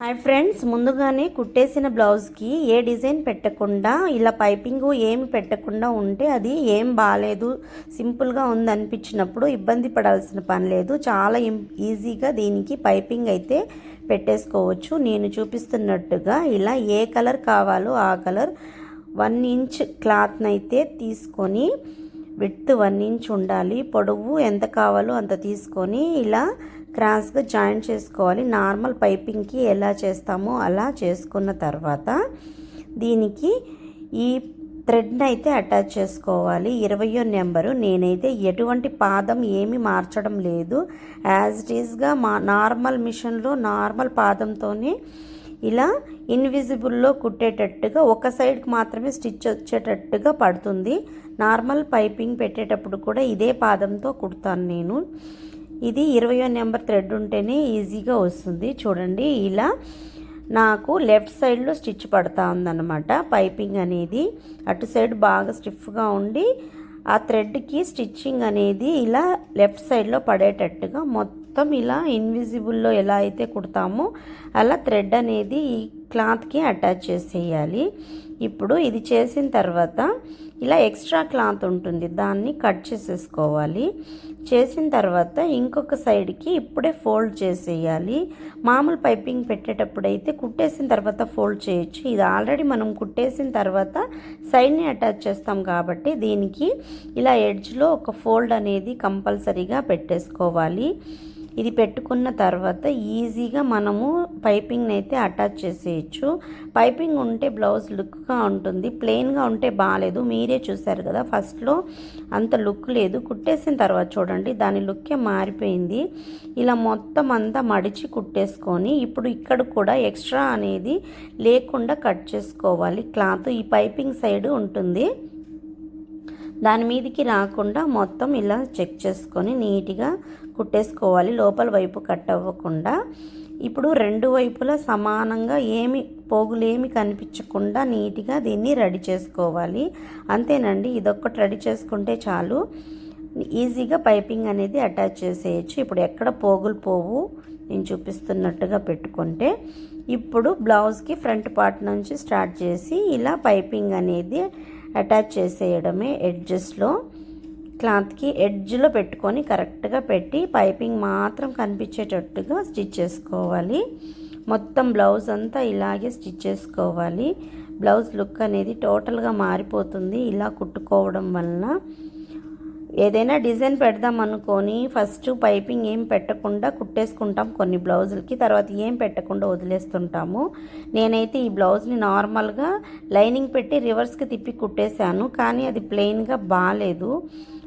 Hi friends ముందుగానే కుట్టేసిన బ్లౌజ్కి ఏ design పెట్టకుండా ఇలా పైపింగ్ ఏమి పెట్టకుండా ఉంటే అది ఏం బాగాలేదు సింపుల్గా ఉంది అనిపించినప్పుడు ఇబ్బంది పడాల్సిన పని లేదు. చాలా ఈజీగా దీనికి పైపింగ్ అయితే పెట్టేసుకోవచ్చు. నేను చూపిస్తున్నట్టుగా ఇలా ఏ కలర్ కావాలో ఆ కలర్ వన్ ఇంచ్ క్లాత్ని అయితే తీసుకొని విత్ వన్ ఇంచ్ ఉండాలి పొడవు ఎంత కావాలో అంత తీసుకొని ఇలా క్రాస్గా జాయిన్ చేసుకోవాలి. నార్మల్ పైపింగ్కి ఎలా చేస్తామో అలా చేసుకున్న తర్వాత దీనికి ఈ థ్రెడ్ని అయితే అటాచ్ చేసుకోవాలి. ఇరవయో నెంబరు. నేనైతే ఎటువంటి పాదం ఏమీ మార్చడం లేదు. యాజ్ ఇట్ ఈస్గా మా నార్మల్ మిషన్లో నార్మల్ పాదంతోనే ఇలా ఇన్విజిబుల్లో కుట్టేటట్టుగా ఒక సైడ్కి మాత్రమే స్టిచ్ వచ్చేటట్టుగా పడుతుంది. నార్మల్ పైపింగ్ పెట్టేటప్పుడు కూడా ఇదే పాదంతో కుడతాను నేను. ఇది ఇరవయో నెంబర్ థ్రెడ్ ఉంటేనే ఈజీగా వస్తుంది. చూడండి ఇలా నాకు లెఫ్ట్ సైడ్లో స్టిచ్ పడతా ఉందన్నమాట. పైపింగ్ అనేది అటు సైడ్ బాగా స్టిఫ్గా ఉండి ఆ థ్రెడ్కి స్టిచ్చింగ్ అనేది ఇలా లెఫ్ట్ సైడ్లో పడేటట్టుగా మొత్తం మొత్తం ఇలా ఇన్విజిబుల్లో ఎలా అయితే కుడతామో అలా థ్రెడ్ అనేది ఈ క్లాత్కి అటాచ్ చేసేయాలి. ఇప్పుడు ఇది చేసిన తర్వాత ఇలా ఎక్స్ట్రా క్లాత్ ఉంటుంది దాన్ని కట్ చేసేసుకోవాలి. చేసిన తర్వాత ఇంకొక సైడ్కి ఇప్పుడే ఫోల్డ్ చేసేయాలి. మామూలు పైపింగ్ పెట్టేటప్పుడు అయితే కుట్టేసిన తర్వాత ఫోల్డ్ చేయొచ్చు. ఇది ఆల్రెడీ మనం కుట్టేసిన తర్వాత సైడ్ని అటాచ్ చేస్తాం కాబట్టి దీనికి ఇలా ఎడ్జ్లో ఒక ఫోల్డ్ అనేది కంపల్సరీగా పెట్టేసుకోవాలి. ఇది పెట్టుకున్న తర్వాత ఈజీగా మనము పైపింగ్ని అయితే అటాచ్ చేసేయచ్చు. పైపింగ్ ఉంటే బ్లౌజ్ లుక్గా ఉంటుంది. ప్లెయిన్గా ఉంటే బాగాలేదు. మీరే చూసారు కదా ఫస్ట్లో అంత లుక్ లేదు. కుట్టేసిన తర్వాత చూడండి దాని లుక్కే మారిపోయింది. ఇలా మొత్తం అంతా మడిచి కుట్టేసుకొని ఇప్పుడు ఇక్కడ కూడా ఎక్స్ట్రా అనేది లేకుండా కట్ చేసుకోవాలి. క్లాత్ ఈ పైపింగ్ సైడ్ ఉంటుంది. దాని మీదకి రాకుండా మొత్తం ఇలా చెక్ చేసుకొని నీట్గా కుట్టేసుకోవాలి. లోపల వైపు కట్ అవ్వకుండా. ఇప్పుడు రెండు వైపులా సమానంగా ఏమి పోగులేమి కనిపించకుండా నీట్గా దీన్ని రెడీ చేసుకోవాలి. అంతేనండి ఇదొక్కటి రెడీ చేసుకుంటే చాలు. ఈజీగా పైపింగ్ అనేది అటాచ్ చేసేయచ్చు. ఇప్పుడు ఎక్కడ పోగులు పోవు నేను చూపిస్తున్నట్టుగా పెట్టుకుంటే. ఇప్పుడు బ్లౌజ్కి ఫ్రంట్ పార్ట్ నుంచి స్టార్ట్ చేసి ఇలా పైపింగ్ అనేది అటాచ్ చేసేయడమే ఎడ్జెస్లో. క్లాత్కి ఎడ్జ్లో పెట్టుకొని కరెక్ట్గా పెట్టి పైపింగ్ మాత్రం కనిపించేటట్టుగా స్టిచ్ చేసుకోవాలి. మొత్తం బ్లౌజ్ అంతా ఇలాగే స్టిచ్ చేసుకోవాలి. బ్లౌజ్ లుక్ అనేది టోటల్గా మారిపోతుంది. ఇలా కుట్టుకోవడం వలన ఏదైనా డిజైన్ పెడదాం అనుకొని ఫస్ట్ పైపింగ్ ఏం పెట్టకుండా కుట్టేసుకుంటాం కొన్ని బ్లౌజులకి తర్వాత ఏం పెట్టకుండా వదిలేస్తుంటాము. నేనైతే ఈ బ్లౌజ్ని నార్మల్గా లైనింగ్ పెట్టి రివర్స్కి తిప్పి కుట్టేశాను కానీ అది ప్లెయిన్గా బాగాలేదు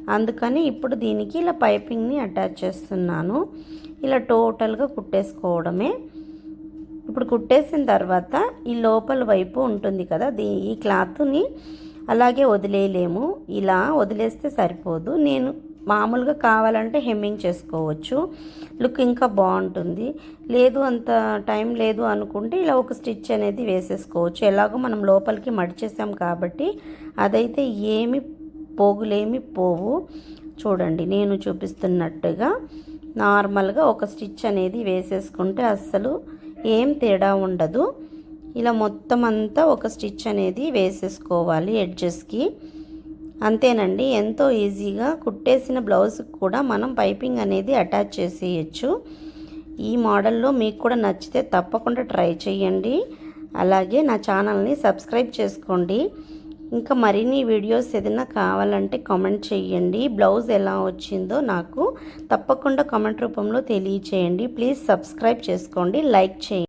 అందుకని ఇప్పుడు దీనికి ఇలా పైపింగ్ని అటాచ్ చేస్తున్నాను. ఇలా టోటల్గా కుట్టేసుకోవడమే. ఇప్పుడు కుట్టేసిన తర్వాత ఈ లోపల వైపు ఉంటుంది కదా దీ ఈ క్లాత్ని అలాగే వదిలేయలేము. ఇలా వదిలేస్తే సరిపోదు. నేను మామూలుగా కావాలంటే హెమ్మింగ్ చేసుకోవచ్చు. లుక్ ఇంకా బాగుంటుంది. లేదు అంత టైం లేదు అనుకుంటే ఇలా ఒక స్టిచ్ అనేది వేసేసుకోవచ్చు. ఎలాగో మనం లోపలికి మడిచేసాం కాబట్టి అదైతే ఏమి పోగులేమి పోవు. చూడండి నేను చూపిస్తున్నట్టుగా నార్మల్గా ఒక స్టిచ్ అనేది వేసేసుకుంటే అస్సలు ఏం తేడా ఉండదు. ఇలా మొత్తం అంతా ఒక స్టిచ్ అనేది వేసేసుకోవాలి ఎడ్జెస్కి. అంతేనండి ఎంతో ఈజీగా కుట్టేసిన బ్లౌజ్కి కూడా మనం పైపింగ్ అనేది అటాచ్ చేసేయచ్చు. ఈ మోడల్లో మీకు కూడా నచ్చితే తప్పకుండా ట్రై చేయండి. అలాగే నా ఛానల్ని సబ్స్క్రైబ్ చేసుకోండి. ఇంకా మరిన్ని వీడియోస్ ఏదైనా కావాలంటే కామెంట్ చేయండి. బ్లౌజ్ ఎలా వచ్చిందో నాకు తప్పకుండా కామెంట్ రూపంలో తెలియచేయండి. ప్లీజ్ సబ్స్క్రైబ్ చేసుకోండి లైక్ చేయండి.